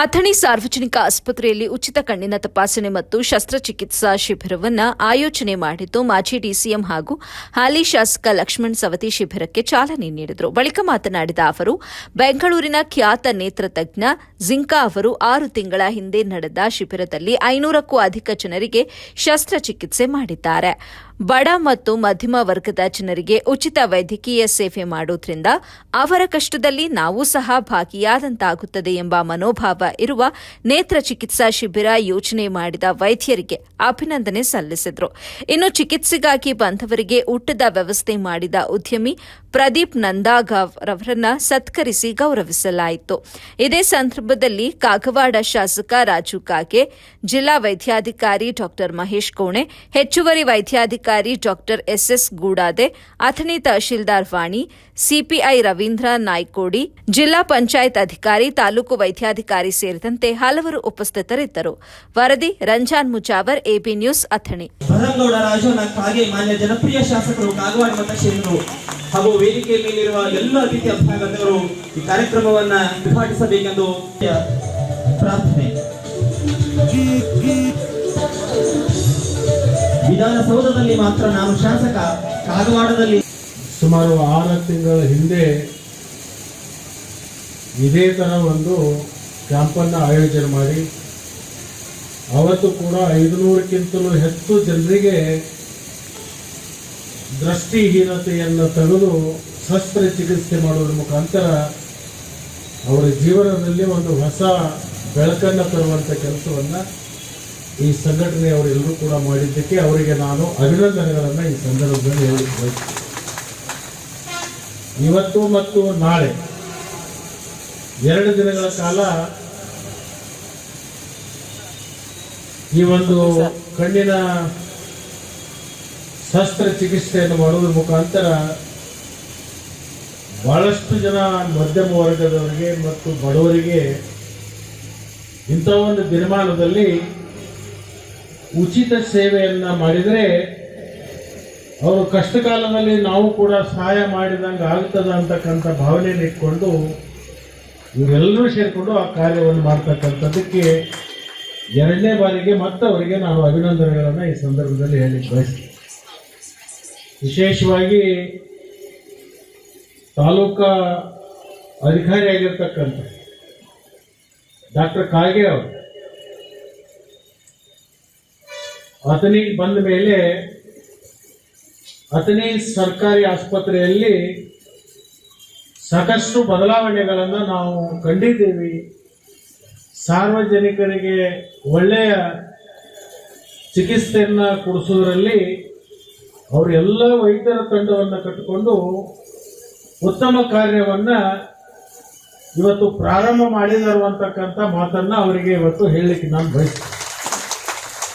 ಅಥಣಿ ಸಾರ್ವಜನಿಕ ಆಸ್ಪತ್ರೆಯಲ್ಲಿ ಉಚಿತ ಕಣ್ಣಿನ ತಪಾಸಣೆ ಮತ್ತು ಶಸ್ತ್ರಚಿಕಿತ್ಸಾ ಶಿಬಿರವನ್ನು ಆಯೋಜನೆ ಮಾಡಿದ್ದು ಮಾಜಿ ಡಿಸಿಎಂ ಹಾಗೂ ಹಾಲಿ ಶಾಸಕ ಲಕ್ಷ್ಮಣ್ ಸವತಿ ಶಿಬಿರಕ್ಕೆ ಚಾಲನೆ ನೀಡಿದರು. ಬಳಿಕ ಮಾತನಾಡಿದ ಅವರು, ಬೆಂಗಳೂರಿನ ಖ್ಯಾತ ನೇತ್ರ ತಜ್ಞ ಜಿಂಕಾ ಅವರು ಆರು ತಿಂಗಳ ಹಿಂದೆ ನಡೆದ ಶಿಬಿರದಲ್ಲಿ ಐನೂರಕ್ಕೂ ಅಧಿಕ ಜನರಿಗೆ ಶಸ್ತ್ರಚಿಕಿತ್ಸೆ ಮಾಡಿದ್ದಾರೆ. ಬಡ ಮತ್ತು ಮಧ್ಯಮ ವರ್ಗದ ಜನರಿಗೆ ಉಚಿತ ವೈದ್ಯಕೀಯ ಸೇವೆ ಮಾಡುವುದರಿಂದ ಅವರ ಕಷ್ಟದಲ್ಲಿ ನಾವು ಸಹ ಭಾಗಿಯಾದಂತಾಗುತ್ತದೆ ಎಂಬ ಮನೋಭಾವ ಇರುವ ನೇತ್ರ ಚಿಕಿತ್ಸಾ ಶಿಬಿರ ಯೋಜನೆ ಮಾಡಿದ ವೈದ್ಯರಿಗೆ ಅಭಿನಂದನೆ ಸಲ್ಲಿಸಿದರು. ಇನ್ನು ಚಿಕಿತ್ಸೆಗಾಗಿ ಬಂದವರಿಗೆ ಊಟದ ವ್ಯವಸ್ಥೆ ಮಾಡಿದ ಉದ್ಯಮಿ ಪ್ರದೀಪ್ ನಂದಾಗಾವ್ ರವರನ್ನ ಸತ್ಕರಿಸಿ ಗೌರವಿಸಲಾಯಿತು. ಇದೇ ಸಂದರ್ಭದಲ್ಲಿ ಕಾಗವಾಡ ಶಾಸಕ ರಾಜು ಕಾಗೆ, ಜಿಲ್ಲಾ ವೈದ್ಯಾಧಿಕಾರಿ ಡಾ ಮಹೇಶ್ ಕೋಣೆ, ಹೆಚ್ಚುವರಿ ವೈದ್ಯಾಧಿಕಾರಿ ಡಾ ಎಸ್ಎಸ್ ಗೂಡಾದೆ, ಅಥಣಿ ತಹಶೀಲ್ದಾರ್ ವಾಣಿ, ಸಿಪಿಐ ರವೀಂದ್ರ ನಾಯ್ಕೋಡಿ, ಜಿಲ್ಲಾ ಪಂಚಾಯತ್ ಅಧಿಕಾರಿ, ತಾಲೂಕು ವೈದ್ಯಾಧಿಕಾರಿ ಸೇರಿದಂತೆ ಹಲವರು ಉಪಸ್ಥಿತರಿದ್ದರು. ವರದಿ ರಂಜಾನ್ ಮುಜಾವರ್ ಎಬಿ ನ್ಯೂಸ್ ಅಥಣಿ. ಭರಂಗೌಡ ರಾಜು ಹಾಗೆ ಮಾನ್ಯ ಜನಪ್ರಿಯ ಶಾಸಕರು ಕಾಗವಾಡ ಮತಕ್ಷೇತ್ರರು ಹಾಗೂ ವೇದಿಕೆ ಮೇಲಿರುವ ಎಲ್ಲ ಅತಿಥಿ ಅಭ್ಯಾಗತರು ಈ ಕಾರ್ಯಕ್ರಮವನ್ನ ಉದ್ಘಾಟಿಸಬೇಕೆಂದು ಪ್ರಾರ್ಥನೆ. ವಿಧಾನಸೌಧದಲ್ಲಿ ಮಾತ್ರ ನಾನು ಶಾಸಕ ಕಾಗವಾಡದಲ್ಲಿ ಸುಮಾರು ಆರು ತಿಂಗಳ ಹಿಂದೆ ಇದೇ ಥರ ಒಂದು ಕ್ಯಾಂಪನ್ನು ಆಯೋಜನೆ ಮಾಡಿ ಅವತ್ತು ಕೂಡ ಐದುನೂರಕ್ಕಿಂತಲೂ ಹೆಚ್ಚು ಜನರಿಗೆ ದೃಷ್ಟಿಹೀನತೆಯನ್ನು ತೆಗೆದು ಶಸ್ತ್ರಚಿಕಿತ್ಸೆ ಮಾಡುವುದರ ಮುಖಾಂತರ ಅವರ ಜೀವನದಲ್ಲಿ ಒಂದು ಹೊಸ ಬೆಳಕನ್ನು ತರುವಂಥ ಕೆಲಸವನ್ನು ಈ ಸಂಘಟನೆಯವರೆಲ್ಲರೂ ಕೂಡ ಮಾಡಿದ್ದಕ್ಕೆ ಅವರಿಗೆ ನಾನು ಅಭಿನಂದನೆಗಳನ್ನು ಈ ಸಂದರ್ಭದಲ್ಲಿ ಹೇಳಿ ಇವತ್ತು ಮತ್ತು ನಾಳೆ ಎರಡು ದಿನಗಳ ಕಾಲ ಈ ಒಂದು ಕಣ್ಣಿನ ಶಸ್ತ್ರಚಿಕಿತ್ಸೆಯನ್ನು ಮಾಡುವುದರ ಮುಖಾಂತರ ಬಹಳಷ್ಟು ಜನ ಮಧ್ಯಮ ವರ್ಗದವರಿಗೆ ಮತ್ತು ಬಡವರಿಗೆ ಇಂಥ ಒಂದು ದಿನಮಾನದಲ್ಲಿ ಉಚಿತ ಸೇವೆಯನ್ನು ಮಾಡಿದರೆ ಅವರು ಕಷ್ಟಕಾಲದಲ್ಲಿ ನಾವು ಕೂಡ ಸಹಾಯ ಮಾಡಿದಂಗೆ ಆಗ್ತದ ಅಂತಕ್ಕಂಥ ಭಾವನೆಯನ್ನು ಇಟ್ಕೊಂಡು ಇವರೆಲ್ಲರೂ ಸೇರಿಕೊಂಡು ಆ ಕಾರ್ಯವನ್ನು ಮಾಡ್ತಕ್ಕಂಥದ್ದಕ್ಕೆ ಎರಡನೇ ಬಾರಿಗೆ ಮತ್ತೆ ಅವರಿಗೆ ನಾನು ಅಭಿನಂದನೆಗಳನ್ನು ಈ ಸಂದರ್ಭದಲ್ಲಿ ಹೇಳಲಿಕ್ಕೆ ಬಯಸ್ತೀನಿ. ವಿಶೇಷವಾಗಿ ತಾಲೂಕಾ ಅಧಿಕಾರಿಯಾಗಿರ್ತಕ್ಕಂಥ ಡಾಕ್ಟರ್ ಕಾಗೆ ಅವರು. ಆತನಿಗೆ ಬಂದ ಮೇಲೆ ಅಥಣಿ ಸರ್ಕಾರಿ ಆಸ್ಪತ್ರೆಯಲ್ಲಿ ಸಾಕಷ್ಟು ಬದಲಾವಣೆಗಳನ್ನು ನಾವು ಕಂಡಿದ್ದೀವಿ. ಸಾರ್ವಜನಿಕರಿಗೆ ಒಳ್ಳೆಯ ಚಿಕಿತ್ಸೆಯನ್ನು ಕೊಡಿಸೋದ್ರಲ್ಲಿ ಅವರೆಲ್ಲ ವೈದ್ಯರ ತಂಡವನ್ನು ಕಟ್ಟಿಕೊಂಡು ಉತ್ತಮ ಕಾರ್ಯವನ್ನ ಇವತ್ತು ಪ್ರಾರಂಭ ಮಾಡಿದರು ಅಂತಕ್ಕಂಥ ಮಾತನ್ನ ಅವರಿಗೆ ಇವತ್ತು ಹೇಳಲಿಕ್ಕೆ ನಾನು ಬಯಸ್ತೀನಿ.